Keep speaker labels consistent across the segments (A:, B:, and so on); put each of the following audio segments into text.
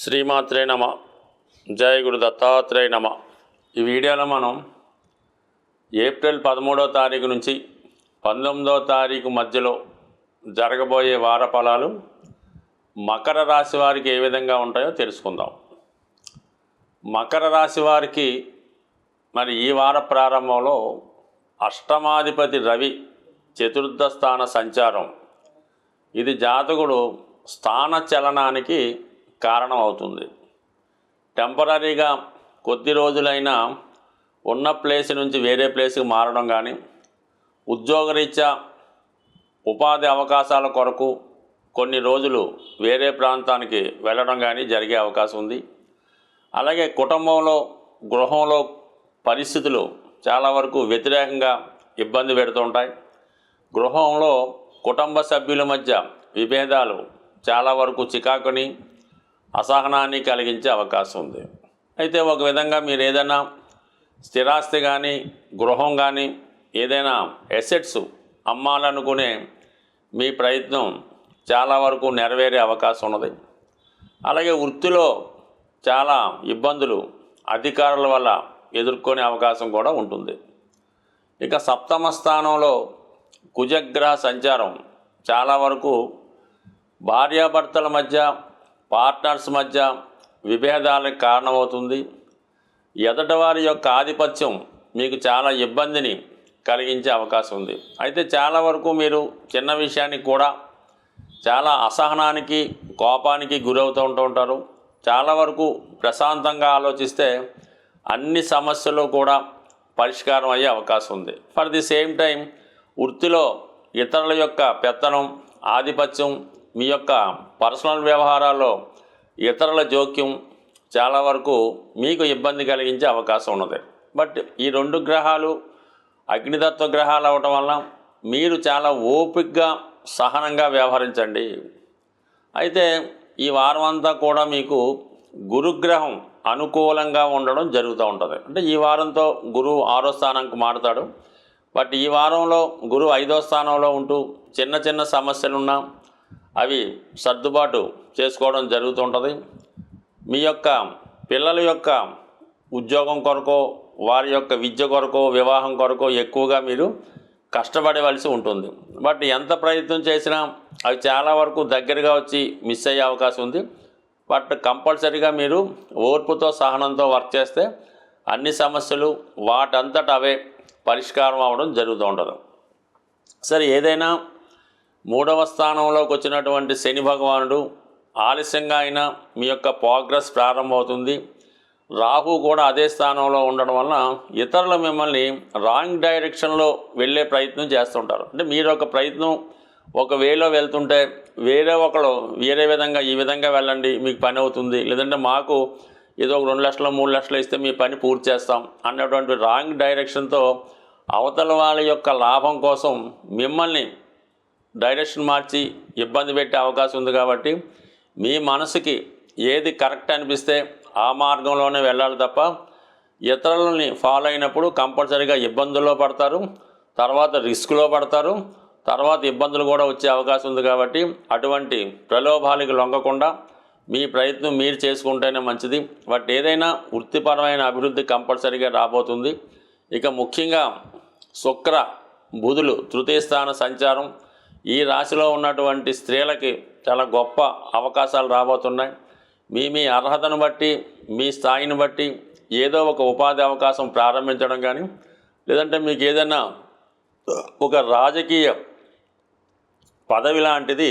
A: శ్రీమాత్రే నమ. జయ గురు దత్తాత్రేయ నమ. ఈ వీడియోలో మనం ఏప్రిల్ పదమూడో తారీఖు నుంచి పంతొమ్మిదో తారీఖు మధ్యలో జరగబోయే వార ఫలాలు మకర రాశి వారికి ఏ విధంగా ఉంటాయో తెలుసుకుందాం. మకర రాశి వారికి మరి ఈ వార ప్రారంభంలో అష్టమాధిపతి రవి చతుర్థ స్థాన సంచారం. ఇది జాతకుడు స్థాన చలనానికి కారణం అవుతుంది టెంపరీగా కొద్ది రోజులైనా ఉన్న ప్లేస్ నుంచి వేరే ప్లేస్కి మారడం కానీ ఉద్యోగరీత్యా ఉపాధి అవకాశాల కొరకు కొన్ని రోజులు వేరే ప్రాంతానికి వెళ్ళడం కానీ జరిగే అవకాశం ఉంది. అలాగే కుటుంబంలో గృహంలో పరిస్థితులు చాలా వరకు వ్యతిరేకంగా ఇబ్బంది పెడుతుంటాయి గృహంలో కుటుంబ సభ్యుల మధ్య విభేదాలు చాలా వరకు చికాకుని అసహనాన్ని కలిగించే అవకాశం ఉంది. అయితే ఒక విధంగా మీరు ఏదైనా స్థిరాస్తి కానీ గృహం కానీ ఏదైనా ఎసెట్స్ అమ్మాలనుకునే మీ ప్రయత్నం చాలా వరకు నెరవేరే అవకాశం ఉన్నది. అలాగే వృత్తిలో చాలా ఇబ్బందులు అధికారుల వల్ల ఎదుర్కొనే అవకాశం కూడా ఉంటుంది. ఇక సప్తమ స్థానంలో కుజగ్రహ సంచారం చాలా వరకు భార్యాభర్తల మధ్య పార్ట్నర్స్ మధ్య విభేదాలకు కారణమవుతుంది. ఎదటివారి యొక్క ఆధిపత్యం మీకు చాలా ఇబ్బందిని కలిగించే అవకాశం ఉంది. అయితే చాలా వరకు మీరు చిన్న విషయానికి కూడా చాలా అసహనానికి కోపానికి గురవుతూ ఉంటూ ఉంటారు. చాలా వరకు ప్రశాంతంగా ఆలోచిస్తే అన్ని సమస్యలు కూడా పరిష్కారం అయ్యే అవకాశం ఉంది. ఫర్ ది సేమ్ టైం వృత్తిలో ఇతరుల యొక్క పెత్తనం ఆధిపత్యం మీ యొక్క పర్సనల్ వ్యవహారాల్లో ఇతరుల జోక్యం చాలా వరకు మీకు ఇబ్బంది కలిగించే అవకాశం ఉన్నది. బట్ ఈ రెండు గ్రహాలు అగ్నితత్వ గ్రహాలు అవటం వల్ల మీరు చాలా ఓపికగా సహనంగా వ్యవహరించండి. అయితే ఈ వారం అంతా కూడా మీకు గురుగ్రహం అనుకూలంగా ఉండడం జరుగుతూ ఉంటుంది. అంటే ఈ వారంతో గురువు ఆరో స్థానానికి మారుతాడు. బట్ ఈ వారంలో గురువు ఐదో స్థానంలో ఉంటూ చిన్న చిన్న సమస్యలున్నా అవి సర్దుబాటు చేసుకోవడం జరుగుతుంటుంది. మీ యొక్క పిల్లల యొక్క ఉద్యోగం కొరకో వారి యొక్క విద్య కొరకో వివాహం కొరకో ఎక్కువగా మీరు కష్టపడవలసి ఉంటుంది. బట్ ఎంత ప్రయత్నం చేసినా అవి చాలా వరకు దగ్గరగా వచ్చి మిస్ అయ్యే అవకాశం ఉంది. బట్ కంపల్సరీగా మీరు ఓర్పుతో సహనంతో వర్క్ చేస్తే అన్ని సమస్యలు వాటంతట అవే పరిష్కారం అవ్వడం జరుగుతూ ఉంటుంది. సరే ఏదైనా మూడవ స్థానంలోకి వచ్చినటువంటి శని భగవానుడు ఆలస్యంగా అయినా మీ యొక్క ప్రోగ్రెస్ ప్రారంభమవుతుంది. రాహు కూడా అదే స్థానంలో ఉండడం వలన ఇతరులు మిమ్మల్ని రాంగ్ డైరెక్షన్లో వెళ్ళే ప్రయత్నం చేస్తుంటారు. అంటే మీరు ఒక ప్రయత్నం ఒక వేలో వెళ్తుంటే వేరే ఒకరు వేరే విధంగా ఈ విధంగా వెళ్ళండి మీకు పని అవుతుంది. లేదంటే మాకు ఏదో ఒక రెండు లక్షలు మూడు లక్షలు ఇస్తే మీ పని పూర్తి చేస్తాం అన్నటువంటి రాంగ్ డైరెక్షన్తో అవతల వాళ్ళ యొక్క లాభం కోసం మిమ్మల్ని డైరెక్షన్ మార్చి ఇబ్బంది పెట్టే అవకాశం ఉంది కాబట్టి మీ మనసుకి ఏది కరెక్ట్ అనిపిస్తే ఆ మార్గంలోనే వెళ్ళాలి తప్ప ఇతరులని ఫాలో అయినప్పుడు కంపల్సరీగా ఇబ్బందుల్లో పడతారు తర్వాత రిస్క్లో పడతారు తర్వాత ఇబ్బందులు కూడా వచ్చే అవకాశం ఉంది కాబట్టి అటువంటి ప్రలోభాలకు లొంగకుండా మీ ప్రయత్నం మీరు చేసుకుంటేనే మంచిది. బట్ ఏదైనా వృత్తిపరమైన అభివృద్ధి కంపల్సరీగా రాబోతుంది. ఇక ముఖ్యంగా శుక్ర బుధులు తృతీయ స్థాన సంచారం ఈ రాశిలో ఉన్నటువంటి స్త్రీలకి చాలా గొప్ప అవకాశాలు రాబోతున్నాయి. మీ మీ అర్హతను బట్టి మీ స్థాయిని బట్టి ఏదో ఒక ఉపాధి అవకాశం ప్రారంభించడం కానీ లేదంటే మీకు ఏదైనా ఒక రాజకీయ పదవి లాంటిది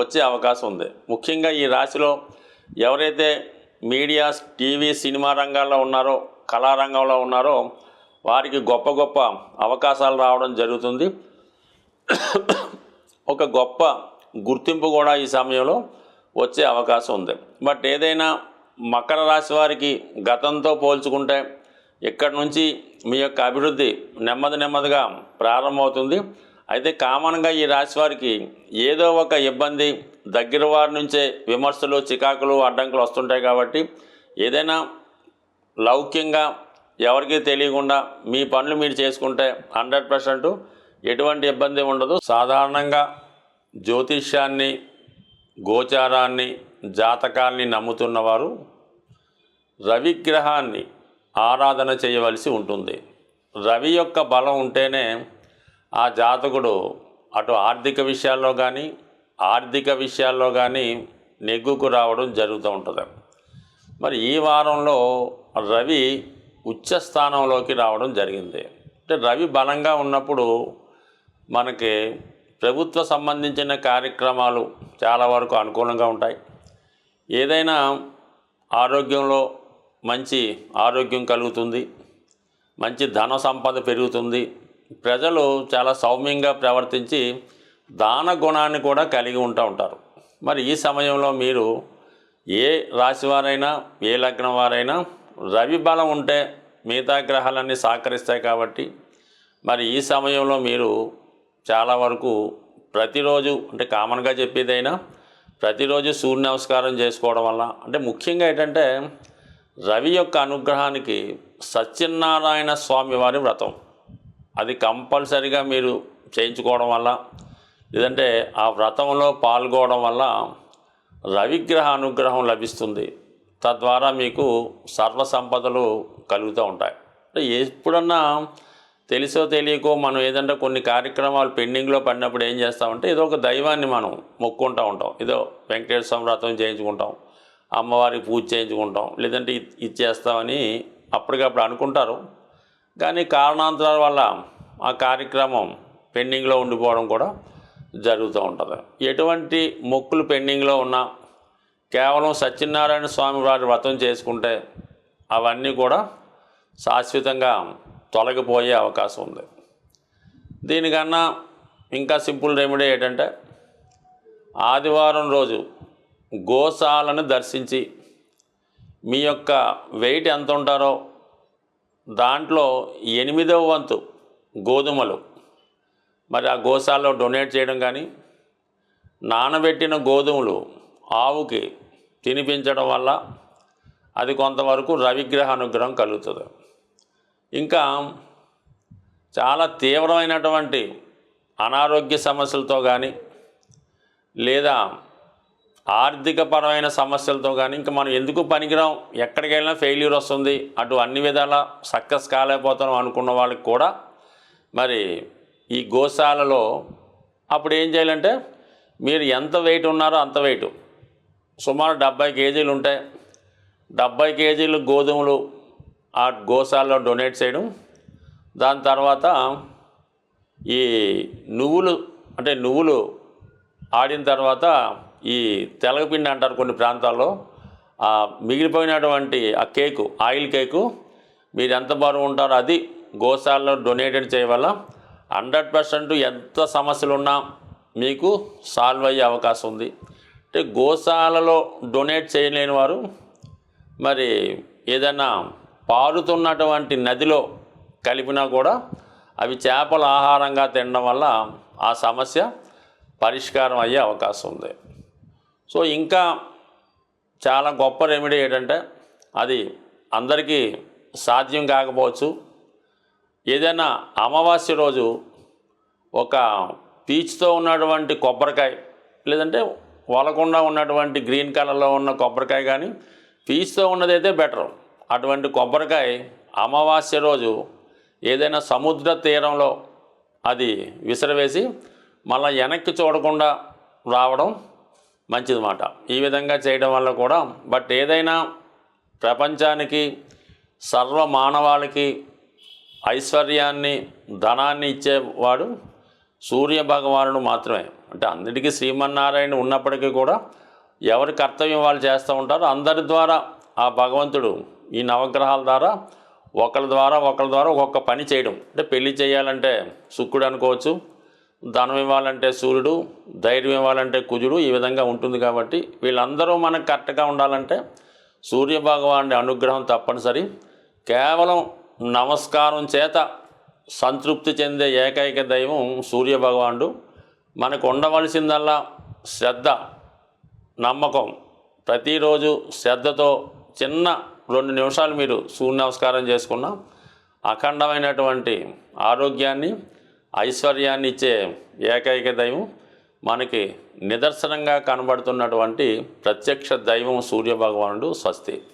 A: వచ్చే అవకాశం ఉంది. ముఖ్యంగా ఈ రాశిలో ఎవరైతే మీడియా టీవీ సినిమా రంగాల్లో ఉన్నారో కళారంగంలో ఉన్నారో వారికి గొప్ప గొప్ప అవకాశాలు రావడం జరుగుతుంది. ఒక గొప్ప గుర్తింపు కూడా ఈ సమయంలో వచ్చే అవకాశం ఉంది. బట్ ఏదైనా మకర రాశి వారికి గతంతో పోల్చుకుంటే ఇక్కడి నుంచి మీ యొక్క అభివృద్ధి నెమ్మది నెమ్మదిగా ప్రారంభమవుతుంది. అయితే కామన్గా ఈ రాశి వారికి ఏదో ఒక ఇబ్బంది దగ్గర వారి నుంచే విమర్శలు చికాకులు అడ్డంకులు వస్తుంటాయి కాబట్టి ఏదైనా లౌక్యంగా ఎవరికీ తెలియకుండా మీ పనులు మీరు చేసుకుంటే హండ్రెడ్ పర్సెంట్ ఎటువంటి ఇబ్బంది ఉండదు. సాధారణంగా జ్యోతిష్యాన్ని గోచారాన్ని జాతకాల్ని నమ్ముతున్నవారు రవిగ్రహాన్ని ఆరాధన చేయవలసి ఉంటుంది. రవి యొక్క బలం ఉంటేనే ఆ జాతకుడు అటు ఆర్థిక విషయాల్లో కానీ ఆర్థిక విషయాల్లో కానీ నెగ్గుకు రావడం జరుగుతూ ఉంటుంది. మరి ఈ వారంలో రవి ఉచ్చ స్థానంలోకి రావడం జరిగింది. అంటే రవి బలంగా ఉన్నప్పుడు మనకి ప్రభుత్వ సంబంధించిన కార్యక్రమాలు చాలా వరకు అనుకూలంగా ఉంటాయి. ఏదైనా ఆరోగ్యంలో మంచి ఆరోగ్యం కలుగుతుంది మంచి ధన సంపద పెరుగుతుంది ప్రజలు చాలా సౌమ్యంగా ప్రవర్తించి దాన గుణాన్ని కూడా కలిగి ఉంటూ ఉంటారు. మరి ఈ సమయంలో మీరు ఏ రాశి వారైనా ఏ లగ్నం వారైనా రవి బలం ఉంటే మిగతా గ్రహాలన్నీ సహకరిస్తాయి కాబట్టి మరి ఈ సమయంలో మీరు చాలా వరకు ప్రతిరోజు అంటే కామన్గా చెప్పేదైనా ప్రతిరోజు సూర్య నమస్కారం చేసుకోవడం వల్ల అంటే ముఖ్యంగా ఏంటంటే రవి యొక్క అనుగ్రహానికి సత్యనారాయణ స్వామి వారి వ్రతం. అది కంపల్సరిగా మీరు చేయించుకోవడం వల్ల లేదంటే ఆ వ్రతంలో పాల్గొనడం వల్ల రవిగ్రహ అనుగ్రహం లభిస్తుంది. తద్వారా మీకు సర్వ సంపదలు కలుగుతూ ఉంటాయి. అంటే ఎప్పుడన్నా తెలిసో తెలియకో మనం ఏదంటే కొన్ని కార్యక్రమాలు పెండింగ్లో పడినప్పుడు ఏం చేస్తామంటే ఏదో ఒక దైవాన్ని మనం మొక్కుంటూ ఉంటాం. ఏదో వెంకటేశ్వర స్వామి వ్రతం చేయించుకుంటాం. అమ్మవారికి పూజ చేయించుకుంటాం. లేదంటే ఇచ్చేస్తామని ఇది చేస్తామని అప్పటికప్పుడు అనుకుంటారు. కానీ కారణాంతరాల వల్ల ఆ కార్యక్రమం పెండింగ్లో ఉండిపోవడం కూడా జరుగుతూ ఉంటుంది. ఎటువంటి మొక్కులు పెండింగ్లో ఉన్నా కేవలం సత్యనారాయణ స్వామి వారి వ్రతం చేసుకుంటే అవన్నీ కూడా శాశ్వతంగా తొలగిపోయే అవకాశం ఉంది. దీనికన్నా ఇంకా సింపుల్ రెమెడీ ఏంటంటే ఆదివారం రోజు గోశాలను దర్శించి మీ యొక్క వెయిట్ ఎంత ఉంటారో దాంట్లో ఎనిమిదవ వంతు గోధుమలు మరి ఆ గోశాలలో డొనేట్ చేయడం కానీ నానబెట్టిన గోధుమలు ఆవుకి తినిపించడం వల్ల అది కొంతవరకు రవిగ్రహ అనుగ్రహం కలుగుతుంది. ఇంకా చాలా తీవ్రమైనటువంటి అనారోగ్య సమస్యలతో కానీ లేదా ఆర్థికపరమైన సమస్యలతో కానీ ఇంకా మనం ఎందుకు పనికిరాం ఎక్కడికి వెళ్ళినా ఫెయిల్యూర్ వస్తుంది అటు అన్ని విధాలా సక్సెస్ కాలేకపోతున్నాం అనుకున్న వాళ్ళకి కూడా మరి ఈ గోశాలలో అప్పుడు ఏం చేయాలంటే మీరు ఎంత వెయిట్ ఉన్నారో అంత వెయిట్. సుమారు డెబ్బై కేజీలు ఉంటాయి. డెబ్బై కేజీలు గోధుమలు ఆ గోశాలలో డొనేట్ చేయడం. దాని తర్వాత ఈ నువ్వులు అంటే నువ్వులు ఆడిన తర్వాత ఈ తెలగపిండి అంటారు కొన్ని ప్రాంతాల్లో. ఆ మిగిలిపోయినటువంటి ఆ కేకు ఆయిల్ కేకు మీరు ఎంత బరువు ఉంటారో అది గోశాలలో డొనేటెడ్ చేయవల్ల హండ్రెడ్ పర్సెంట్ ఎంత సమస్యలు ఉన్నా మీకు సాల్వ్ అయ్యే అవకాశం ఉంది. అంటే గోశాలలో డొనేట్ చేయలేని వారు మరి ఏదైనా పారుతున్నటువంటి నదిలో కలిపినా కూడా అవి చేపల ఆహారంగా తినడం వల్ల ఆ సమస్య పరిష్కారం అయ్యే అవకాశం ఉంది. సో ఇంకా చాలా గొప్ప రెమెడీ ఏంటంటే అది అందరికీ సాధ్యం కాకపోవచ్చు. ఏదైనా అమావాస్య రోజు ఒక పీచ్తో ఉన్నటువంటి కొబ్బరికాయ లేదంటే వలకుండా ఉన్నటువంటి గ్రీన్ కలర్లో ఉన్న కొబ్బరికాయ కానీ పీచుతో ఉన్నదైతే బెటర్. అటువంటి కొబ్బరికాయ అమావాస్య రోజు ఏదైనా సముద్ర తీరంలో అది విసిరవేసి మళ్ళీ వెనక్కి చూడకుండా రావడం మంచిదన్నమాట. ఈ విధంగా చేయడం వల్ల కూడా బట్ ఏదైనా ప్రపంచానికి సర్వ మానవాళికి ఐశ్వర్యాన్ని ధనాన్ని ఇచ్చేవాడు సూర్య భగవానుడు మాత్రమే. అంటే అందరికీ శ్రీమన్నారాయణ ఉన్నప్పటికీ కూడా ఎవరి కర్తవ్యం వాళ్ళు చేస్తూ ఉంటారో అందరి ద్వారా ఆ భగవంతుడు ఈ నవగ్రహాల ద్వారా ఒకరి ద్వారా ఒకరి ద్వారా ఒక్కొక్క పని చేయడం. అంటే పెళ్ళి చేయాలంటే శుక్రుడు అనుకోవచ్చు ధనం ఇవ్వాలంటే సూర్యుడు ధైర్యం ఇవ్వాలంటే కుజుడు ఈ విధంగా ఉంటుంది కాబట్టి వీళ్ళందరూ మనకు కరెక్ట్గా ఉండాలంటే సూర్య భగవానుడి అనుగ్రహం తప్పనిసరి. కేవలం నమస్కారం చేత సంతృప్తి చెందే ఏకైక దైవం సూర్య భగవానుడు. మనకు ఉండవలసిందల్లా శ్రద్ధ నమ్మకం ప్రతిరోజు శ్రద్ధతో చిన్న రెండు నిమిషాలు మీరు సూర్య నమస్కారం చేసుకున్న అఖండమైనటువంటి ఆరోగ్యాన్ని ఐశ్వర్యాన్ని ఇచ్చే ఏకైక దైవం మనకి నిదర్శనంగా కనబడుతున్నటువంటి ప్రత్యక్ష దైవం సూర్యభగవానుడు స్వస్తి.